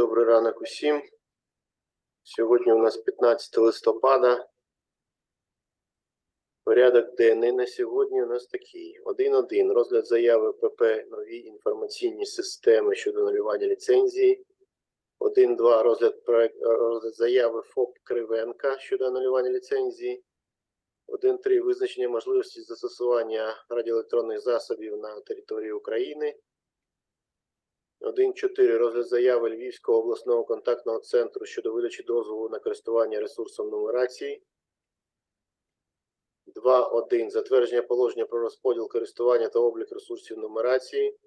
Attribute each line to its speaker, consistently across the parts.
Speaker 1: Добрий ранок усім. Сьогодні у нас 15 листопада. Порядок денний на сьогодні у нас такий. 1.1. Розгляд заяви ПП нові інформаційні системи щодо анулювання ліцензії. 1.2. Розгляд, розгляд заяви ФОП Кривенка щодо анулювання ліцензії. 1.3. Визначення можливості застосування радіоелектронних засобів на території України. 1.4. Розгляд заяви Львівського обласного контактного центру щодо видачі дозволу на користування ресурсом нумерації. 2.1. Затвердження положення про розподіл користування та облік ресурсів нумерації.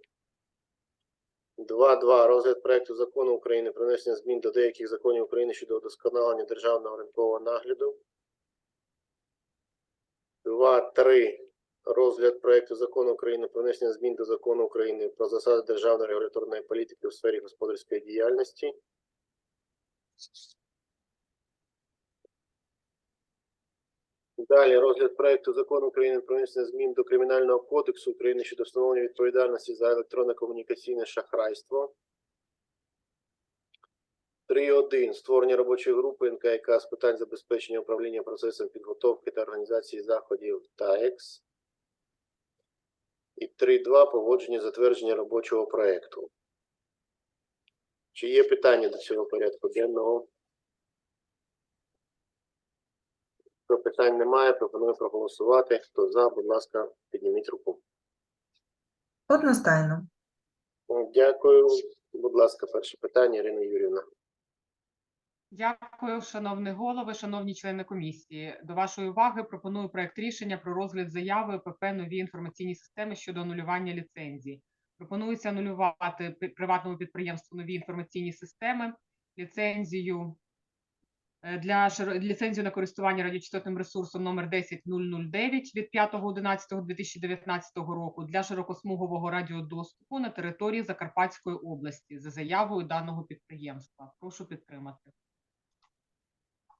Speaker 1: 2.2. Розгляд проекту закону України про внесення змін до деяких законів України щодо удосконалення державного ринкового нагляду. 2.3. Розгляд проекту закону України про внесення змін до закону України про засади державної регуляторної політики у сфері господарської діяльності. Далі розгляд проекту закону України про внесення змін до Кримінального кодексу України щодо встановлення відповідальності за електронне комунікаційне шахрайство. 3.1. Створення робочої групи НКК з питань забезпечення управління процесом підготовки та організації заходів ТАЕКС. І 3.2. Погодження затвердження робочого проекту. Чи є питання до цього порядку денного? Якщо питань немає, пропоную проголосувати. Хто за, будь ласка, підніміть руку.
Speaker 2: Одностайно.
Speaker 1: Дякую. Будь ласка, перше питання, Ірина Юрівна.
Speaker 3: Дякую, шановний голови, шановні члени комісії. До вашої уваги пропоную проект рішення про розгляд заяви ПП нові інформаційні системи щодо анулювання ліцензії. Пропонується анулювати приватному підприємству нові інформаційні системи, ліцензію е, для ліцензію на користування радіочастотним ресурсом номер 10009 від 5.11.2019 року для широкосмугового радіодоступу на території Закарпатської області за заявою даного підприємства. Прошу підтримати.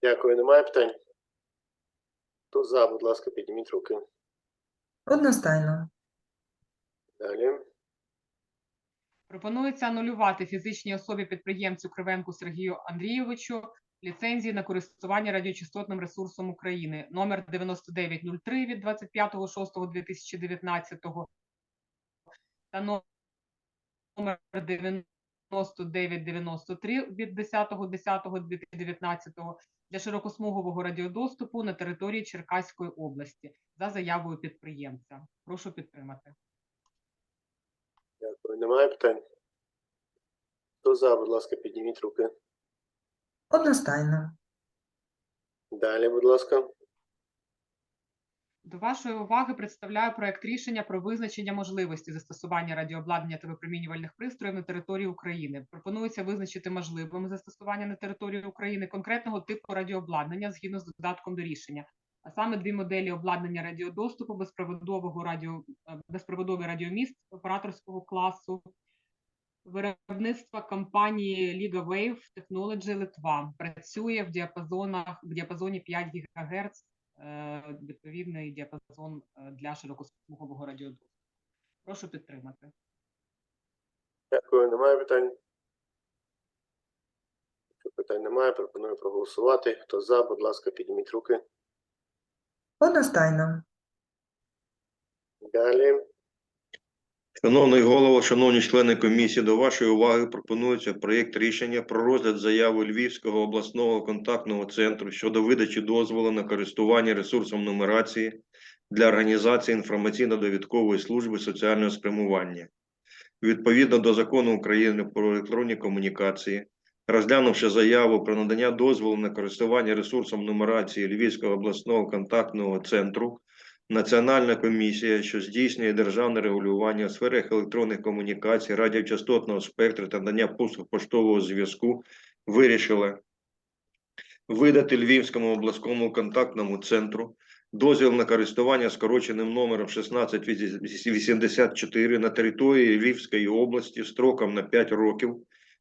Speaker 1: Дякую. Немає питань? Хто за, будь ласка, підніміть руки.
Speaker 2: Одностайно.
Speaker 1: Далі.
Speaker 3: Пропонується анулювати фізичній особі підприємцю Кривенку Сергію Андрійовичу ліцензії на користування радіочастотним ресурсом України номер 9903 від 25.06.2019 та номер 9993 від 10.10.2019 для широкосмугового радіодоступу на території Черкаської області за заявою підприємця. Прошу підтримати.
Speaker 1: Дякую. Немає питань? Хто за, будь ласка, підніміть руки.
Speaker 2: Одностайно.
Speaker 1: Далі, будь ласка.
Speaker 3: До вашої уваги представляю проект рішення про визначення можливості застосування радіообладнання та випромінювальних пристроїв на території України. Пропонується визначити можливим застосування на території України конкретного типу радіообладнання згідно з додатком до рішення, а саме дві моделі обладнання радіодоступу безпроводового радіо е, безпроводовий радіоміст операторського класу. Виробництва компанії Liga Wave Technology Литва працює в діапазонах в діапазоні 5 ГГц відповідний діапазон е, для широкосмугового радіодоступу. Прошу підтримати.
Speaker 1: Дякую. Немає питань? Якщо питань немає, пропоную проголосувати. Хто за, будь ласка, підніміть руки.
Speaker 2: Одностайно.
Speaker 1: Далі.
Speaker 4: Шановний голово, шановні члени комісії, до вашої уваги пропонується проєкт рішення про розгляд заяви Львівського обласного контактного центру щодо видачі дозволу на користування ресурсом нумерації для організації інформаційно-довідкової служби соціального спрямування. Відповідно до закону України про електронні комунікації, розглянувши заяву про надання дозволу на користування ресурсом нумерації Львівського обласного контактного центру, Національна комісія, що здійснює державне регулювання у сферах електронних комунікацій, радіочастотного спектру та надання послуг поштового зв'язку, вирішила видати Львівському обласному контактному центру дозвіл на користування скороченим номером 1684 на території Львівської області строком на 5 років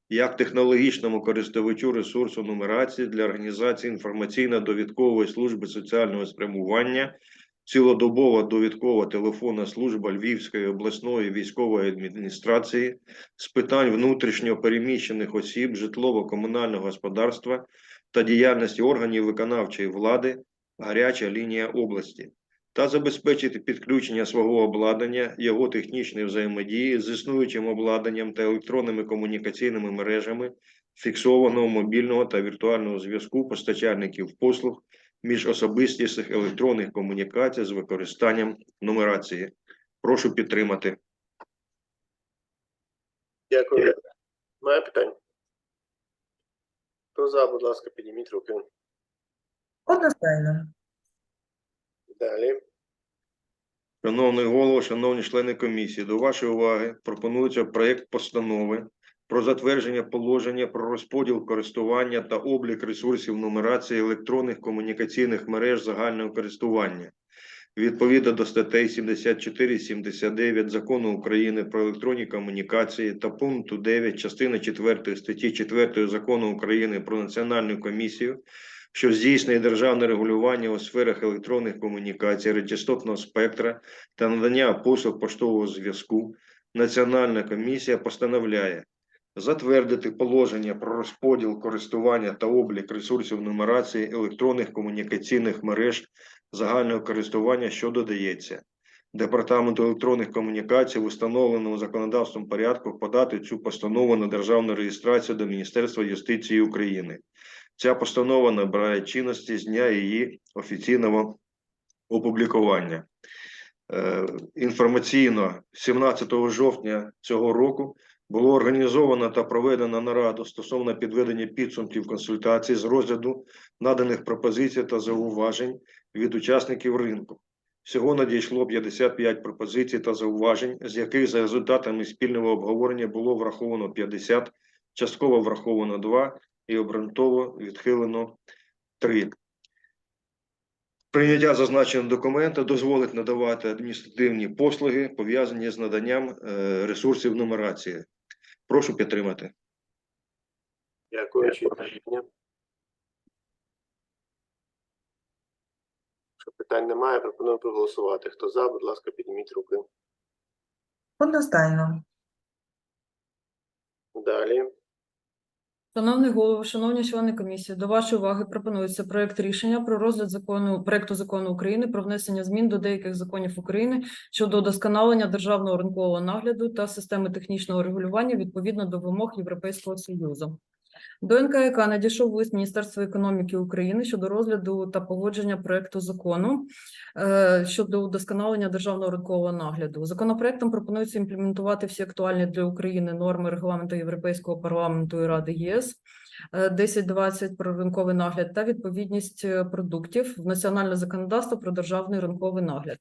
Speaker 4: як технологічному користувачу ресурсу нумерації для організації інформаційно-довідкової служби соціального спрямування цілодобова довідкова телефонна служба Львівської обласної військової адміністрації з питань внутрішньо переміщених осіб, житлово-комунального господарства та діяльності органів виконавчої влади гаряча лінія області та забезпечити підключення свого обладнання, його технічної взаємодії з існуючим обладнанням та електронними комунікаційними мережами фіксованого мобільного та віртуального зв'язку постачальників послуг між особистісних електронних комунікацій з використанням нумерації. Прошу підтримати.
Speaker 1: Дякую. Має питання? Хто за, будь ласка, підніміть руки.
Speaker 2: Одностайно.
Speaker 1: Далі.
Speaker 4: Шановний голово, шановні члени комісії, до вашої уваги пропонується проєкт постанови про затвердження положення про розподіл користування та облік ресурсів нумерації електронних комунікаційних мереж загального користування. Відповідно до статей 74 79 Закону України про електронні комунікації та пункту 9 частини 4 статті 4 Закону України про Національну комісію що здійснює державне регулювання у сферах електронних комунікацій, радіочастотного спектра та надання послуг поштового зв'язку, Національна комісія постановляє затвердити положення про розподіл користування та облік ресурсів нумерації електронних комунікаційних мереж загального користування, що додається. Департаменту електронних комунікацій в установленому законодавством порядку подати цю постанову на державну реєстрацію до Міністерства юстиції України. Ця постанова набирає чинності з дня її офіційного опублікування. Е, Інформаційно 17 жовтня цього року було організовано та проведено нараду стосовно підведення підсумків консультацій з розгляду наданих пропозицій та зауважень від учасників ринку. Всього надійшло 55 пропозицій та зауважень, з яких за результатами спільного обговорення було враховано 50, частково враховано 2 і обґрунтово відхилено 3. Прийняття зазначеного документа дозволить надавати адміністративні послуги, пов'язані з наданням е, ресурсів нумерації. Прошу підтримати.
Speaker 1: Дякую. Якщо питань немає, пропоную проголосувати. Хто за, будь ласка, підніміть руки.
Speaker 2: Одностайно.
Speaker 1: Далі.
Speaker 5: Шановний голово, шановні члени комісії, до вашої уваги пропонується проект рішення про розгляд закону проекту закону України про внесення змін до деяких законів України щодо удосконалення державного ринкового нагляду та системи технічного регулювання відповідно до вимог Європейського союзу. До НКК надійшов лист Міністерства економіки України щодо розгляду та погодження проекту закону е, щодо удосконалення державного ринкового нагляду. Законопроектом пропонується імплементувати всі актуальні для України норми регламенту Європейського парламенту і Ради ЄС. е, 1020 про ринковий нагляд та відповідність е, продуктів в національне законодавство про державний ринковий нагляд.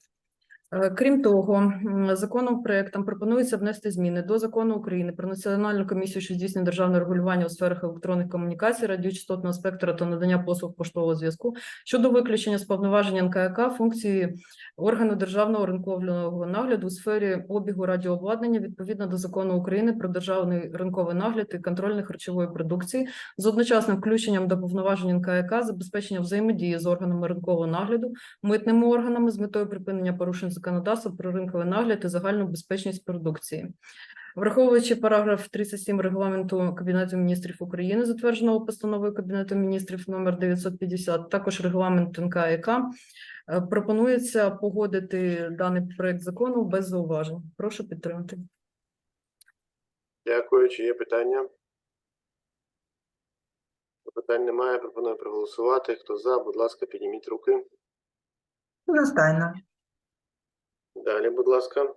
Speaker 5: Е, Крім того, законом проектом пропонується внести зміни до закону України про національну комісію, що здійснює державне регулювання у сферах електронних комунікацій, радіочастотного спектра та надання послуг поштового зв'язку щодо виключення з повноваження НКК функції органу державного ринкового нагляду у сфері обігу радіообладнання відповідно до закону України про державний ринковий нагляд і контроль харчової продукції з одночасним включенням до повноважень НКК забезпечення взаємодії з органами ринкового нагляду, митними органами з метою припинення порушень законодавства про ринковий нагляд і загальну безпечність продукції. Враховуючи параграф 37 регламенту Кабінету міністрів України, затвердженого постановою Кабінету міністрів номер 950, також регламент НКК, е, пропонується погодити даний проект закону без зауважень. Прошу підтримати.
Speaker 1: Дякую. Чи є питання? Питань немає, пропоную проголосувати. Хто за, будь ласка, підніміть руки.
Speaker 2: Одностайно.
Speaker 1: Далі, будь ласка.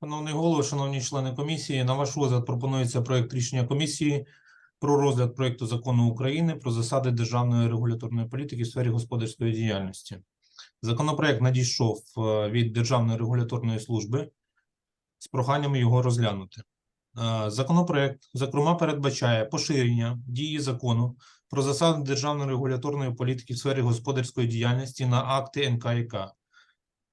Speaker 6: Шановний голово, шановні члени комісії, на ваш розгляд пропонується проект рішення комісії про розгляд проекту закону України про засади державної регуляторної політики в сфері господарської діяльності. Законопроект надійшов е, від Державної регуляторної служби з проханням його розглянути. Е, Законопроект, зокрема, передбачає поширення дії закону про засади державної регуляторної політики в сфері господарської діяльності на акти НКК,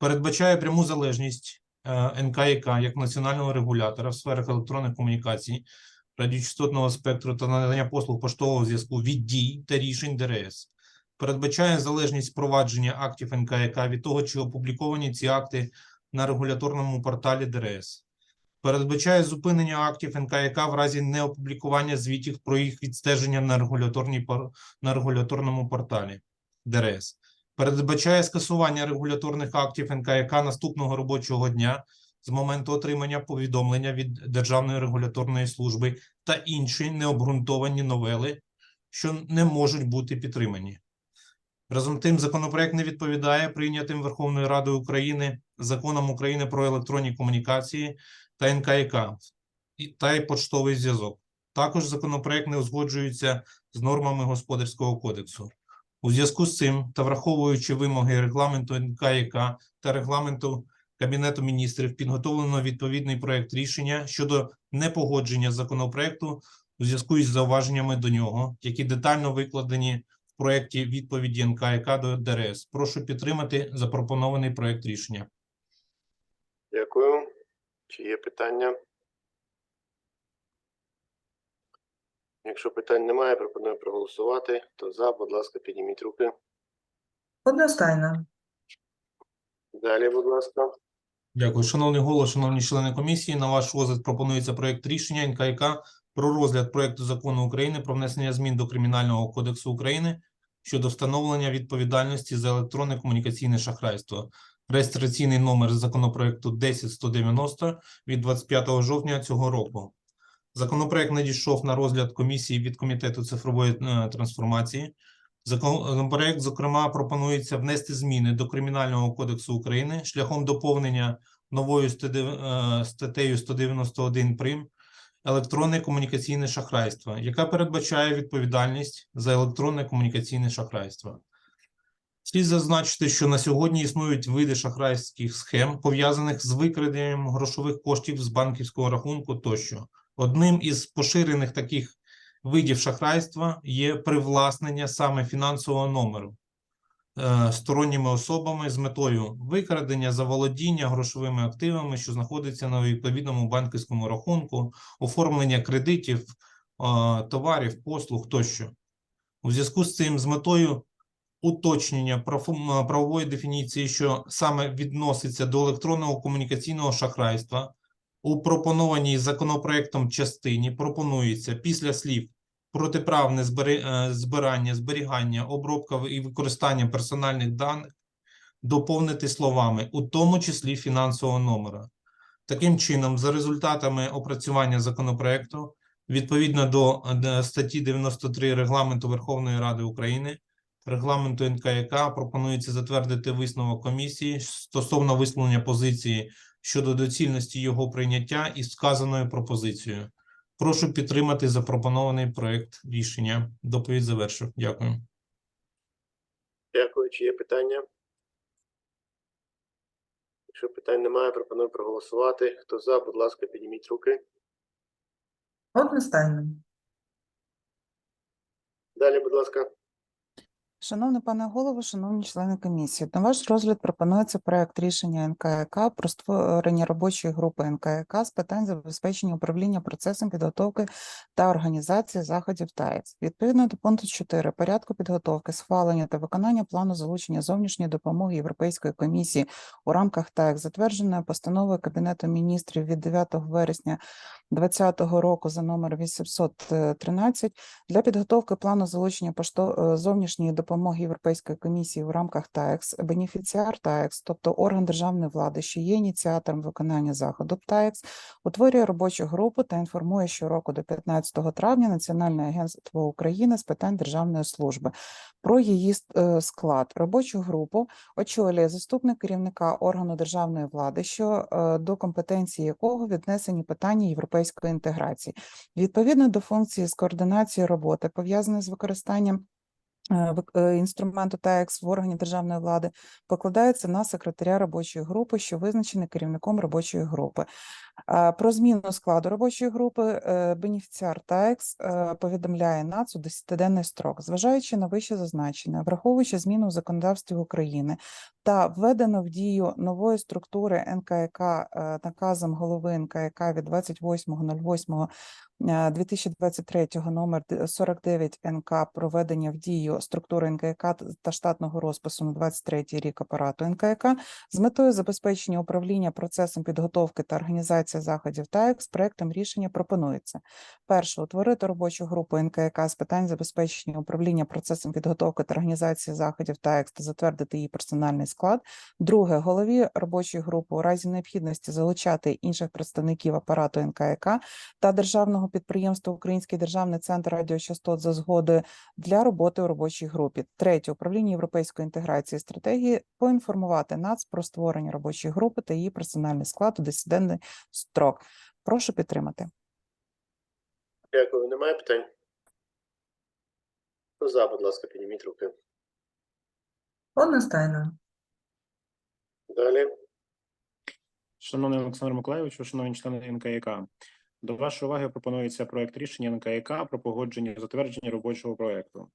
Speaker 6: передбачає пряму залежність е, НКК як національного регулятора в сферах електронних комунікацій, радіочастотного спектру та надання послуг поштового зв'язку від дій та рішень ДРС. передбачає залежність впровадження актів НКЯК від того, чи опубліковані ці акти на регуляторному порталі ДРС. Передбачає зупинення актів НКЯК в разі неопублікування звітів про їх відстеження на, регуляторній на регуляторному порталі ДРС. Передбачає скасування регуляторних актів НКЯК наступного робочого дня з моменту отримання повідомлення від Державної регуляторної служби та інші необґрунтовані новели, що не можуть бути підтримані. Разом тим, законопроект не відповідає прийнятим Верховною Радою України законам України про електронні комунікації та НКК та й поштовий зв'язок. Також законопроект не узгоджується з нормами Господарського кодексу. У зв'язку з цим та враховуючи вимоги регламенту НКК та регламенту Кабінету міністрів, підготовлено відповідний проект рішення щодо непогодження законопроекту у зв'язку із зауваженнями до нього, які детально викладені в проекті відповіді НКК до ДРС. Прошу підтримати запропонований проект рішення.
Speaker 1: Дякую. Чи є питання? Якщо питань немає, пропоную проголосувати. Хто за, будь ласка, підніміть руки.
Speaker 2: Одностайно.
Speaker 1: Далі, будь ласка.
Speaker 6: Дякую, шановний голос, шановні члени комісії. На ваш розгляд пропонується проект рішення НКК про розгляд проекту закону України про внесення змін до Кримінального кодексу України щодо встановлення відповідальності за електронне комунікаційне шахрайство. Реєстраційний номер законопроекту 10190 від 25 жовтня цього року. Законопроект надійшов на розгляд комісії від комітету цифрової е, трансформації. Законопроект, зокрема, пропонується внести зміни до Кримінального кодексу України шляхом доповнення новою е, статтею 191 прим. Електронне комунікаційне шахрайство, яка передбачає відповідальність за електронне комунікаційне шахрайство. Слід зазначити, що на сьогодні існують види шахрайських схем, пов'язаних з викраденням грошових коштів з банківського рахунку тощо. Одним із поширених таких видів шахрайства є привласнення саме фінансового номеру е, сторонніми особами з метою викрадення, заволодіння грошовими активами, що знаходяться на відповідному банківському рахунку, оформлення кредитів, е, товарів, послуг тощо. У зв'язку з цим з метою уточнення правової дефініції, що саме відноситься до електронного комунікаційного шахрайства, у пропонованій законопроектом частині пропонується після слів протиправне е, збирання, зберігання, обробка і використання персональних даних доповнити словами, у тому числі фінансового номера. Таким чином, за результатами опрацювання законопроекту, відповідно до е, статті 93 Регламенту Верховної Ради України, регламенту НКЯК пропонується затвердити висновок комісії стосовно висловлення позиції щодо доцільності його прийняття із сказаною пропозицією. Прошу підтримати запропонований проект рішення. Доповідь завершив. Дякую.
Speaker 1: Дякую. Чи є питання? Якщо питань немає, пропоную проголосувати. Хто за, будь ласка, підніміть руки.
Speaker 2: Одностайно.
Speaker 1: Далі, будь ласка.
Speaker 7: Шановний пане голово, шановні члени комісії, на ваш розгляд пропонується проект рішення НКК про створення робочої групи НКК з питань забезпечення управління процесом підготовки та організації заходів ТАЕЦ. Відповідно до пункту 4 порядку підготовки, схвалення та виконання плану залучення зовнішньої допомоги Європейської комісії у рамках ТАЕК, затвердженої постановою Кабінету міністрів від 9 вересня 2020 року за номер 813 для підготовки плану залучення зовнішньої допомоги Європейської комісії в рамках ТАЕКС, бенефіціар ТАЕКС, тобто орган державної влади, що є ініціатором виконання заходу ТАЕКС, утворює робочу групу та інформує щороку до 15 травня Національне агентство України з питань державної служби про її е, склад. Робочу групу очолює заступник керівника органу державної влади, що е, до компетенції якого віднесені питання європейської інтеграції. Відповідно до функції з координації роботи, пов'язаної з використанням вик- інструменту ТАЕКС в органі державної влади, покладається на секретаря робочої групи, що визначений керівником робочої групи. Про зміну складу робочої групи бенефіціар ТАЕКС повідомляє НАЦ у 10-денний строк. Зважаючи на вище зазначене, враховуючи зміну в законодавстві України та введено в дію нової структури НКК е, наказом голови НКК від 28.08 е, 2023 номер д- 49 НК про введення в дію структури НКК та штатного розпису на 23 рік апарату НКК з метою забезпечення управління процесом підготовки та організації заходів ТАЕКС проектом рішення пропонується перше утворити робочу групу НКК з питань забезпечення управління процесом підготовки та організації заходів ТАЕКС та затвердити її персональний склад. Друге, голові робочої групи у разі необхідності залучати інших представників апарату НКК та державного підприємства Український державний центр радіочастот за згодою для роботи у робочій групі. Третє, управління європейської інтеграції стратегії поінформувати НАЦ про створення робочої групи та її персональний склад у 10-денний строк. Прошу підтримати.
Speaker 1: Дякую. Немає питань? Хто за, будь ласка, підніміть руки.
Speaker 2: Одностайно.
Speaker 1: Далі.
Speaker 8: Шановний Олександр Миколайович, шановні члени НКЯК, до вашої уваги пропонується проект рішення НКЯК про погодження і затвердження робочого проекту.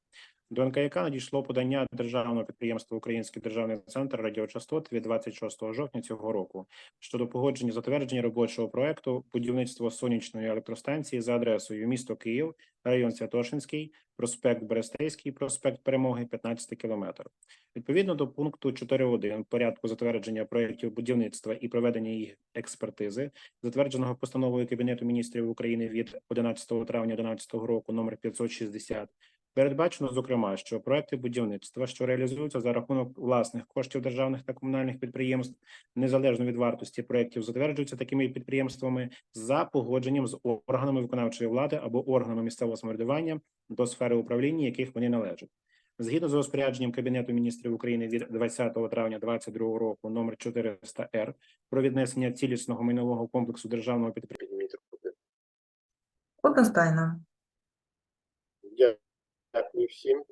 Speaker 8: До НКЯК надійшло подання державного підприємства Український державний центр радіочастот від 26 жовтня цього року щодо погодження затвердження робочого проекту будівництво сонячної електростанції за адресою місто Київ, район Святошинський, проспект Берестейський, проспект Перемоги, 15 кілометр. Відповідно до пункту 4.1 порядку затвердження проєктів будівництва і проведення їх експертизи, затвердженого постановою Кабінету міністрів України від 11 травня 2011 року номер 560, передбачено, зокрема, що проекти будівництва, що реалізуються за рахунок власних коштів державних та комунальних підприємств, незалежно від вартості проєктів, затверджуються такими підприємствами за погодженням з органами виконавчої влади або органами місцевого самоврядування до сфери управління, яких вони належать. Згідно з розпорядженням Кабінету міністрів України від 20 травня 2022 року номер 400 р про віднесення цілісного майнового комплексу державного підприємства.
Speaker 2: Одностайно.
Speaker 1: Дякую всім.